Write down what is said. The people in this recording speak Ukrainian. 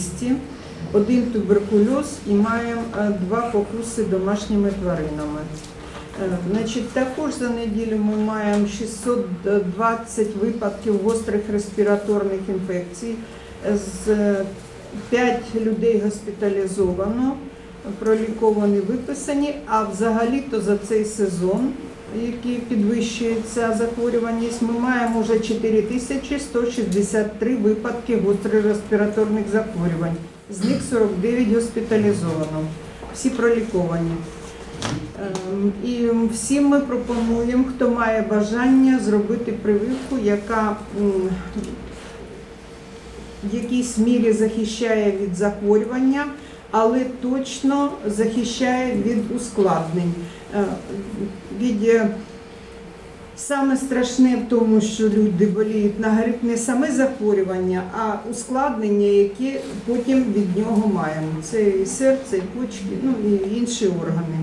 місті, один туберкульоз і маємо е, два покуси домашніми тваринами. Е, Значить, також за неділю ми маємо 620 випадків гострих респіраторних інфекцій. З 5 людей госпіталізовано, проліковані, виписані, а взагалі-то за цей сезон, який підвищується захворюваність, ми маємо вже 4163 випадки гострих респіраторних захворювань. З них 49 госпіталізовано, всі проліковані. Ем, І всім ми пропонуємо, хто має бажання зробити прививку, яка в якійсь мірі захищає від захворювання, але точно захищає від ускладнень. Е, Від е, Саме страшне в тому, що люди боліють на грип не саме захворювання, а ускладнення, які потім від нього маємо. Це і серце, і почки, ну і інші органи.